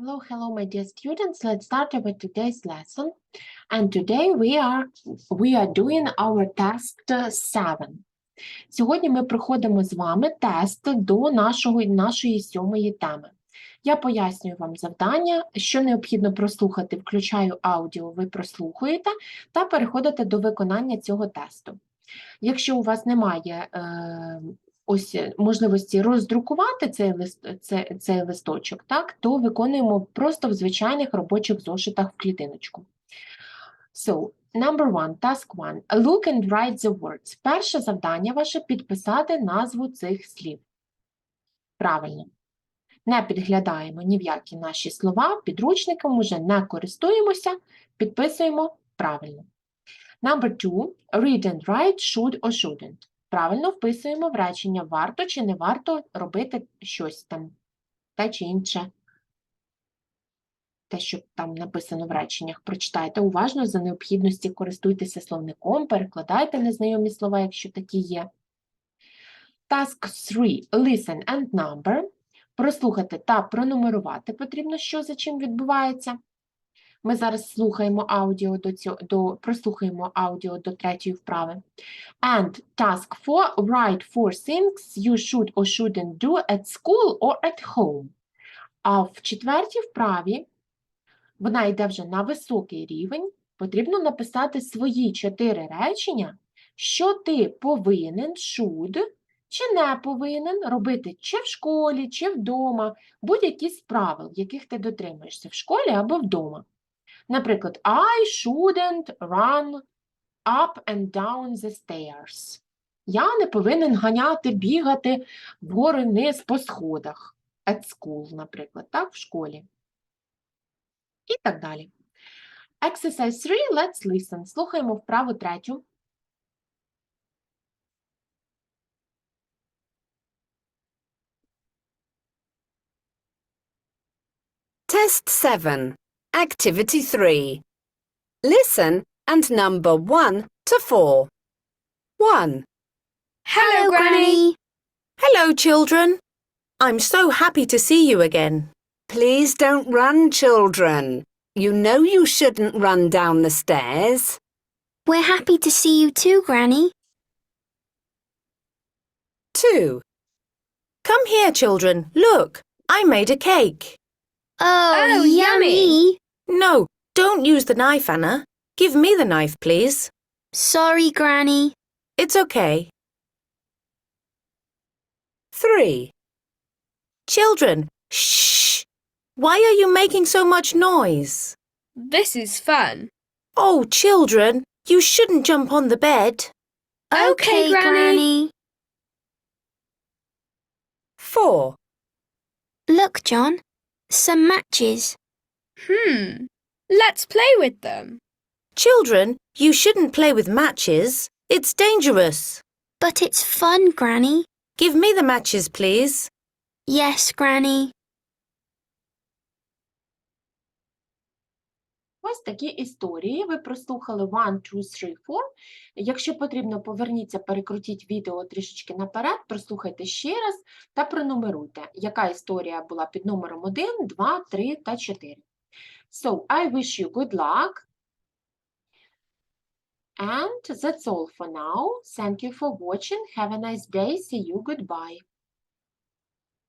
Hello, hello, my dear students. Let's start with today's lesson. And today we are we are doing our test uh, 7. Сьогодні ми проходимо з вами тест до нашого, нашої сьомої теми. Я пояснюю вам завдання, що необхідно прослухати, включаю аудіо, ви прослухаєте та переходите до виконання цього тесту. Якщо у вас немає е, ось е, можливості роздрукувати цей лист, це, цей листочок, так, то виконуємо просто в звичайних робочих зошитах в клітиночку. So, number one, task one. Look and write the words. Перше завдання ваше підписати назву цих слів. Правильно. Не підглядаємо ні в які наші слова, підручником уже не користуємося, підписуємо правильно. Number two, read and write should or shouldn't. Правильно вписуємо в речення варто чи не варто робити щось там, те чи інше. Те, що там написано в реченнях, прочитайте уважно за необхідності, користуйтеся словником, перекладайте незнайомі слова, якщо такі є. Task 3. Listen and number. Прослухати та пронумерувати потрібно, що за чим відбувається. Ми зараз слухаємо аудіо до цього, до, прослухаємо аудіо до третьої вправи. And task 4. Write four things you should or shouldn't do at school or at home. А в четвертій вправі вона йде вже на високий рівень, потрібно написати свої чотири речення, що ти повинен, should, чи не повинен робити чи в школі, чи вдома, будь-які з правил, яких ти дотримуєшся в школі або вдома. Наприклад, I shouldn't run up and down the stairs. Я не повинен ганяти, бігати вгору вниз по сходах. At school, наприклад, так, в школі. І так далі. Exercise 3, let's listen. Слухаємо вправу третю. Test 7. Activity 3. Listen and number 1 to 4. 1. Hello, Granny. Hello, children. I'm so happy to see you again. Please don't run, children. You know you shouldn't run down the stairs. We're happy to see you too, Granny. 2. Come here, children. Look, I made a cake. Oh, Oh, yummy. No, don't use the knife, Anna. Give me the knife, please. Sorry, Granny. It's okay. 3. Children, shh! Why are you making so much noise? This is fun. Oh, children, you shouldn't jump on the bed. Okay, Granny. 4. Look, John. Some matches. Hmm. Let's play with them. Children, you shouldn't play with matches. It's dangerous. But it's fun, Granny. Give me the matches, please. Yes, Granny. Ось такі історії. Ви прослухали 1, 2, 3, 4. Якщо потрібно, поверніться, перекрутіть відео трішечки наперед, прослухайте ще раз та пронумеруйте, яка історія була під номером 1, 2, 3 та 4. So, I wish you good luck. And that's all for now. Thank you for watching. Have a nice day. See you. Goodbye.